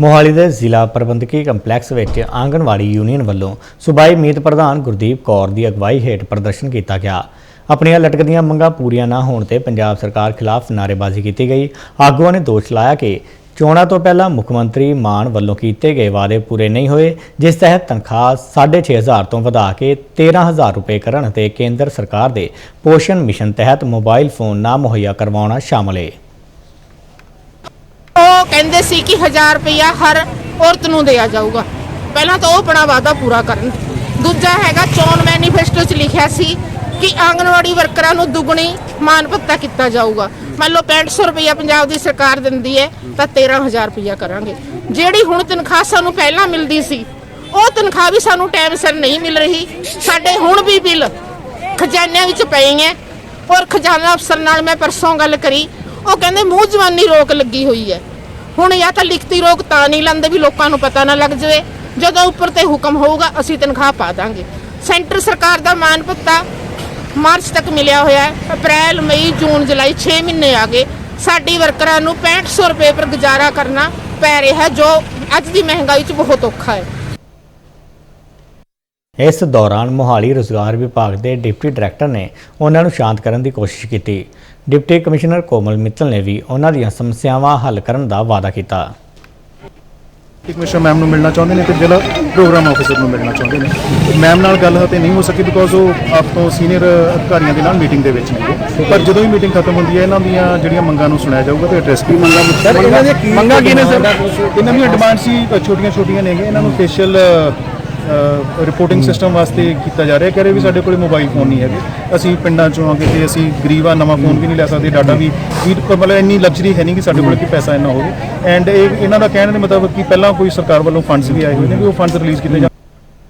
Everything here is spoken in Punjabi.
ਮੋਹਾਲੀ ਦੇ ਜ਼ਿਲ੍ਹਾ ਪ੍ਰਬੰਧਕੀ ਕੰਪਲੈਕਸ ਵਿੱਚ ਆਂਗਣਵਾੜੀ ਯੂਨੀਅਨ ਵੱਲੋਂ ਸੂਬਾਈ ਮੀਤ ਪ੍ਰਧਾਨ ਗੁਰਦੀਪ ਕੌਰ ਦੀ ਅਗਵਾਈ ਹੇਠ ਪ੍ਰਦਰਸ਼ਨ ਕੀਤਾ ਗਿਆ। ਆਪਣੀਆਂ ਲਟਕਦੀਆਂ ਮੰਗਾਂ ਪੂਰੀਆਂ ਨਾ ਹੋਣ ਤੇ ਪੰਜਾਬ ਸਰਕਾਰ ਖਿਲਾਫ ਨਾਅਰੇਬਾਜ਼ੀ ਕੀਤੀ ਗਈ। ਆਗੂਆਂ ਨੇ ਦੋਸ਼ ਲਾਇਆ ਕਿ ਚੋਣਾਂ ਤੋਂ ਪਹਿਲਾਂ ਮੁੱਖ ਮੰਤਰੀ ਮਾਨ ਵੱਲੋਂ ਕੀਤੇ ਗਏ ਵਾਅਦੇ ਪੂਰੇ ਨਹੀਂ ਹੋਏ, ਜਿਸ ਤਹਿਤ ਤਨਖਾਹ 6500 ਤੋਂ ਵਧਾ ਕੇ 13000 ਰੁਪਏ ਕਰਨ ਅਤੇ ਕੇਂਦਰ ਸਰਕਾਰ ਦੇ ਪੋਸ਼ਣ ਮਿਸ਼ਨ ਤਹਿਤ ਮੋਬਾਈਲ ਫੋਨ ਨਾ ਮੁਹੱਈਆ ਕਰਵਾਉਣਾ ਸ਼ਾਮਲ ਹੈ ਕਹਿੰਦੇ ਸੀ ਕਿ 1000 ਰੁਪਇਆ ਹਰ ਔਰਤ ਨੂੰ ਦਿਆ ਜਾਊਗਾ। ਪਹਿਲਾਂ ਤਾਂ ਉਹ ਆਪਣਾ ਵਾਅਦਾ ਪੂਰਾ ਕਰਨ। ਦੂਜਾ ਹੈਗਾ, ਚੋਣ ਮੈਨੀਫੈਸਟੋ 'ਚ ਲਿਖਿਆ ਸੀ ਕਿ ਆਂਗਣਵਾੜੀ ਵਰਕਰਾਂ ਨੂੰ ਦੁੱਗਣੀ ਮਾਨ ਭੱਤਾ ਕੀਤਾ ਜਾਊਗਾ। ਮੰਨ ਲਓ 6500 ਰੁਪਇਆ ਪੰਜਾਬ ਦੀ ਸਰਕਾਰ ਦਿੰਦੀ ਹੈ, ਤਾਂ 13000 ਰੁਪਇਆ ਕਰਾਂਗੇ। ਜਿਹੜੀ ਹੁਣ ਤਨਖਾਹ ਸਾਨੂੰ ਪਹਿਲਾਂ ਮਿਲਦੀ ਸੀ, ਉਹ ਤਨਖਾਹ ਵੀ ਸਾਨੂੰ ਟਾਈਮ ਸਿਰ ਨਹੀਂ ਮਿਲ ਰਹੀ। ਸਾਡੇ ਹੁਣ ਵੀ ਬਿੱਲ ਖਜ਼ਾਨਿਆਂ ਵਿੱਚ ਪਏ ਹੈ ਔਰ ਖਜ਼ਾਨਾ ਅਫਸਰ ਨਾਲ ਮੈਂ ਪਰਸੋਂ ਗੱਲ ਕਰੀ, ਉਹ ਕਹਿੰਦੇ ਮੂੰਹ ਜਵਾਨੀ ਰੋਕ ਲੱਗੀ ਹੋਈ ਹੈ। ਹੁਣ ਜਾਂ ਤਾਂ ਲਿਖਤੀ ਰੋਕ ਤਾਂ ਨਹੀਂ ਲੰਦੇ ਵੀ ਲੋਕਾਂ ਨੂੰ ਪਤਾ ਨਾ ਲੱਗ ਜਾਵੇ। ਜਦੋਂ ਉੱਪਰ ਤੇ ਹੁਕਮ ਹੋਊਗਾ, ਅਸੀਂ ਤਨਖਾਹ ਪਾ ਦਾਂਗੇ। ਸੈਂਟਰ ਸਰਕਾਰ ਦਾ ਮਾਨ ਭੱਤਾ ਮਾਰਚ ਤੱਕ ਮਿਲਿਆ ਹੋਇਆ ਹੈ। ਅਪ੍ਰੈਲ, ਮਈ, ਜੂਨ, ਜੁਲਾਈ 6 ਮਹੀਨੇ ਆ ਗਏ। ਸਾਡੀ ਵਰਕਰਾਂ ਨੂੰ 6500 ਰੁਪਏ ਪਰ ਗੁਜ਼ਾਰਾ ਕਰਨਾ ਪੈ ਰਿਹਾ ਜੋ ਅੱਜ ਦੀ ਮਹਿੰਗਾਈ 'ਚ ਬਹੁਤ ਔਖਾ ਹੈ। ਇਸ ਦੌਰਾਨ ਮੋਹਾਲੀ ਰੁਜ਼ਗਾਰ ਵਿਭਾਗ ਦੇ ਡਿਪਟੀ ਡਾਇਰੈਕਟਰ ਨੇ ਉਹਨਾਂ ਨੂੰ ਸ਼ਾਂਤ ਕਰਨ ਦੀ ਕੋਸ਼ਿਸ਼ ਕੀਤੀ। ਡਿਪਟੀ ਕਮਿਸ਼ਨਰ ਕੋਮਲ ਮਿੱਤਲ ਨੇ ਵੀ ਉਹਨਾਂ ਦੀਆਂ ਸਮੱਸਿਆਵਾਂ ਹੱਲ ਕਰਨ ਦਾ ਵਾਅਦਾ ਕੀਤਾ। ਕਮਿਸ਼ਨਰ ਮੈਮ ਨੂੰ ਮਿਲਣਾ ਚਾਹੁੰਦੇ ਨੇ ਤੇ ਜ਼ਿਲ੍ਹਾ ਪ੍ਰੋਗਰਾਮ ਆਫੀਸਰ ਨੂੰ ਮਿਲਣਾ ਚਾਹੁੰਦੇ ਨੇ? ਮੈਮ ਨਾਲ ਗੱਲ ਹਤੇ ਨਹੀਂ ਹੋ ਸਕੀ ਬਿਕੋਜ਼ ਉਹ ਆਪ ਤੋਂ ਸੀਨੀਅਰ ਅਧਿਕਾਰੀਆਂ ਦੇ ਨਾਲ ਮੀਟਿੰਗ ਦੇ ਵਿੱਚ ਨੇ। ਪਰ ਜਦੋਂ ਹੀ ਮੀਟਿੰਗ ਖਤਮ ਹੁੰਦੀ ਹੈ ਇਹਨਾਂ ਦੀਆਂ ਜਿਹੜੀਆਂ ਮੰਗਾਂ ਨੂੰ ਸੁਣਿਆ ਜਾਊਗਾ ਤੇ ਐਡਰੈਸ ਕੀ ਮੰਗਾਂ ਸਰ ਇਹਨਾਂ ਦੀਆਂ ਕੀ ਮੰਗਾਂ ਕੀ ਨੇ ਸਰ? ਇਹਨਾਂ ਦੀਆਂ ਡਿਮਾਂਡ ਸੀ ਛੋਟੀਆਂ ਛੋਟੀਆਂ ਨੇਗੇ ਇਹਨਾਂ ਨੂੰ ਫੇਸ਼ੀਅਲ ਰਿਪੋਰਟਿੰਗ ਸਿਸਟਮ ਵਾਸਤੇ ਕੀਤਾ ਜਾ ਰਿਹਾ। ਕਹਿ ਰਹੇ ਵੀ ਸਾਡੇ ਕੋਲੇ ਮੋਬਾਈਲ ਫੋਨ ਨਹੀਂ ਹੈਗੇ। ਅਸੀਂ ਪਿੰਡਾਂ ਚੋਂ ਆ ਕੇ ਤੇ ਅਸੀਂ ਗਰੀਬ ਆ, ਨਵਾਂ ਫੋਨ ਵੀ ਨਹੀਂ ਲੈ ਸਕਦੇ। ਡਾਟਾ ਵੀ ਵੀ ਮਤਲਬ ਇੰਨੀ ਲਗਜ਼ਰੀ ਹੈ ਨਹੀਂ ਕਿ ਸਾਡੇ ਕੋਲ ਕਿ ਪੈਸਾ ਇੰਨਾ ਹੋਵੇ। ਐਂਡ ਇਹ ਇਹਨਾਂ ਦਾ ਕਹਿਣ ਦੇ ਮਤਲਬ ਕਿ ਪਹਿਲਾਂ ਕੋਈ ਸਰਕਾਰ ਵੱਲੋਂ ਫੰਡਸ ਵੀ ਆਏ ਹੋਏ ਨੇ, ਵੀ ਉਹ ਫੰਡਸ ਰਿਲੀਜ਼ ਕੀਤੇ ਜਾਣ